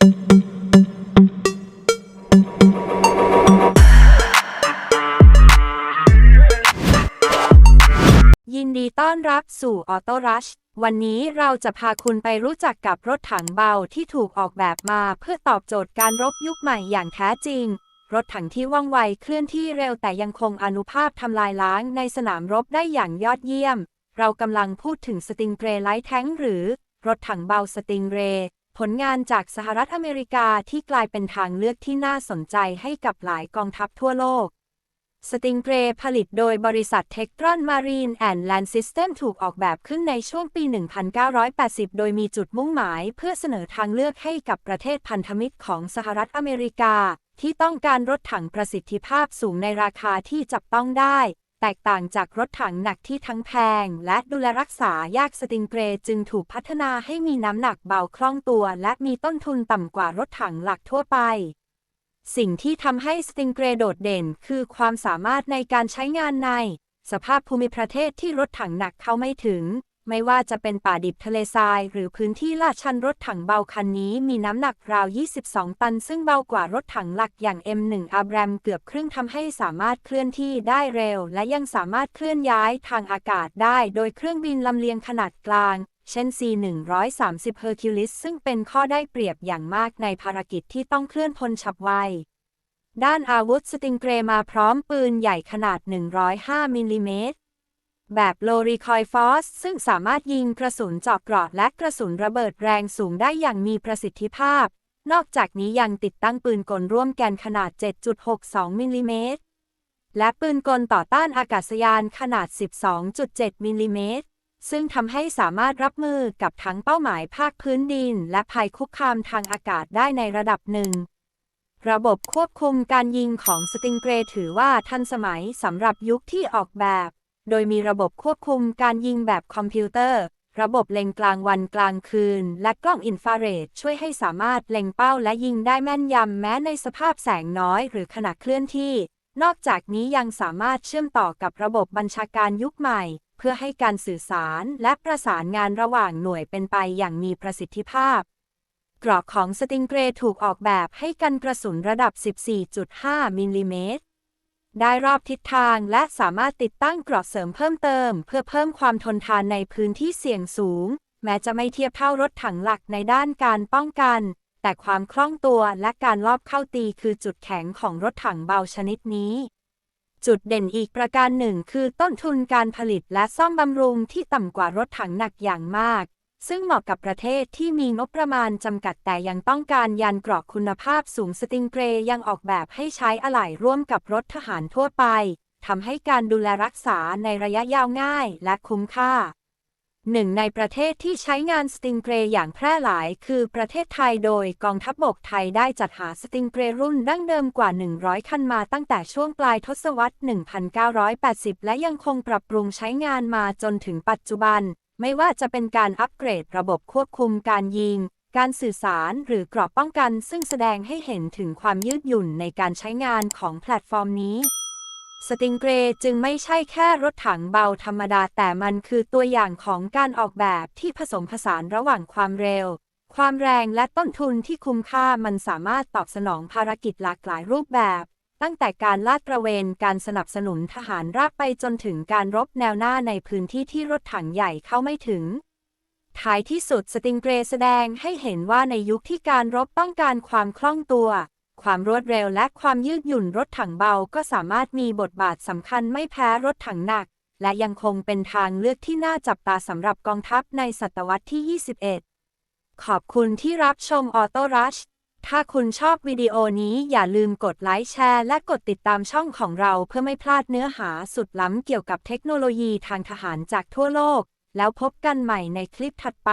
ยินดีต้อนรับสู่ออโตรัชวันนี้เราจะพาคุณไปรู้จักกับรถถังเบาที่ถูกออกแบบมาเพื่อตอบโจทย์การรบยุคใหม่อย่างแท้จริง รถถังที่ว่องไวเคลื่อนที่เร็วแต่ยังคงอนุภาพทำลายล้างในสนามรบได้อย่างยอดเยี่ยม เรากำลังพูดถึงสติงเกรไลท์แท้งหรือ รถถังเบาสติงเร ผลงานจากสหรัฐอเมริกาที่กลายเป็นทางเลือกที่น่าสนใจให้กับหลายกองทัพทั่วโลกสติงเกรผลิตโดยบริษัทเทคตรอนมารีนแอนด์แลนด์ซิสเต็มถูกออกแบบขึ้นในช่วงปี 1980 โดยมีจุดมุ่งหมายเพื่อเสนอทางเลือกให้กับประเทศพันธมิตรของสหรัฐอเมริกา ที่ต้องการรถถังประสิทธิภาพสูงในราคาที่จับต้องได้ แตกต่างจากรถถังหนักที่ทั้งแพง และดูแลรักษายากสติงเกรจึงถูกพัฒนาให้มีน้ำหนักเบาคล่องตัว และมีต้นทุนต่ำกว่ารถถังหลักทั่วไป สิ่งที่ทำให้สติงเกรโดดเด่น คือความสามารถในการใช้งานใน สภาพภูมิประเทศที่รถถังหนักเข้าไม่ถึง ไม่ว่าจะเป็นป่าดิบทะเลทราย หรือพื้นที่ลาดชันรถถังเบาคันนี้มีน้ำหนักราว 22 ตัน ซึ่งเบากว่ารถถังหลักอย่าง M1 a b r a m เกือบครึ่งทำให้สามารถเคลื่อนที่ได้เร็ว และยังสามารถเคลื่อนย้ายทางอากาศได้ โดยเครื่องบินลำเลียงขนาดกลาง เช่น C130 Hercules ซึ่งเป็นข้อได้เปรียบอย่างมากในภารกิจที่ต้องเคลื่อนพลฉับไวด้านอาวุธสติงเกรมาพร้อมปืนใหญ่ขนาด 105มิลลิเมตร แบบโลรีคอยฟอสซึ่งสามารถยิงกระสุนเจาะเกราะและกระสุนระเบิดแรงสูงได้อย่างมีประสิทธิภาพ นอกจากนี้ยังติดตั้งปืนกลร่วมแกนขนาด 7.62 มิลลิเมตร และปืนกลต่อต้านอากาศยานขนาด 12.7 มิลลิเมตร ซึ่งทำให้สามารถรับมือกับทั้งเป้าหมายภาคพื้นดิน และภัยคุกคามทางอากาศได้ในระดับหนึ่งระบบควบคุมการยิงของสติงเกรถือว่าทันสมัยสำหรับยุคที่ออกแบบ โดยมีระบบควบคุมการยิงแบบคอมพิวเตอร์ ระบบเล็งกลางวันกลางคืน และกล้องอินฟราเรดช่วยให้สามารถเล็งเป้าและยิงได้แม่นยำแม้ในสภาพแสงน้อยหรือขณะเคลื่อนที่ นอกจากนี้ยังสามารถเชื่อมต่อกับระบบบัญชาการยุคใหม่ เพื่อให้การสื่อสารและประสานงานระหว่างหน่วยเป็นไปอย่างมีประสิทธิภาพกรอบของสติงเกรถูกออกแบบให้กันกระสุนระดับ 14.5 มิลลิเมตร ได้รอบทิศทางและสามารถติดตั้งกรอบเสริมเพิ่มเติม เพื่อเพิ่มความทนทานในพื้นที่เสี่ยงสูง แม้จะไม่เทียบเท่ารถถังหลักในด้านการป้องกัน แต่ความคล่องตัวและการลอบเข้าตีคือจุดแข็งของรถถังเบาชนิดนี้ จุดเด่นอีกประการหนึ่งคือต้นทุนการผลิตและซ่อมบำรุงที่ต่ำกว่ารถถังหนักอย่างมาก ซึ่งเหมาะกับประเทศที่มีงบประมาณจำกัดแต่ยังต้องการยานเกราะคุณภาพสูงสติงเกรยังออกแบบให้ใช้อะไหล่ร่วมกับรถทหารทั่วไปทำให้การดูแลรักษาในระยะยาวง่ายและคุ้มค่า หนึ่งในประเทศที่ใช้งานสติงเกรอย่างแพร่หลายคือประเทศไทยโดยกองทัพบบกไทยได้จัดหาสติงเกรรุ่นดั้งเดิมกว่า 100 คันมาตั้งแต่ช่วงปลายทศวรรษ 1980 และยังคงปรับปรุงใช้งานมาจนถึงปัจจุบัน ไม่ว่าจะเป็นการอัปเกรดระบบควบคุมการยิง การสื่อสารหรือกรอบป้องกัน ซึ่งแสดงให้เห็นถึงความยืดหยุ่นในการใช้งานของแพลตฟอร์มนี้สติงเกรจึงไม่ใช่แค่รถถังเบาธรรมดา แต่มันคือตัวอย่างของการออกแบบที่ผสมผสานระหว่างความเร็ว ความแรงและต้นทุนที่คุ้มค่ามันสามารถตอบสนองภารกิจหลากหลายรูปแบบ ตั้งแต่การลาดตระเวนการสนับสนุนทหารราบไปจนถึงการรบแนวหน้าในพื้นที่ที่รถถังใหญ่เข้าไม่ถึง ท้ายที่สุดสติงเกรแสดงให้เห็นว่าในยุคที่การรบต้องการความคล่องตัว ความรวดเร็วและความยืดหยุ่นรถถังเบาก็สามารถมีบทบาทสำคัญไม่แพ้รถถังหนัก และยังคงเป็นทางเลือกที่น่าจับตาสำหรับกองทัพในศตวรรษที่ 21 ขอบคุณที่รับชมออโตรัช ถ้าคุณชอบวิดีโอนี้อย่าลืมกดไลค์แชร์ และกดติดตามช่องของเราเพื่อไม่พลาดเนื้อหาสุดล้ำเกี่ยวกับเทคโนโลยีทางทหารจากทั่วโลก แล้วพบกันใหม่ในคลิปถัดไป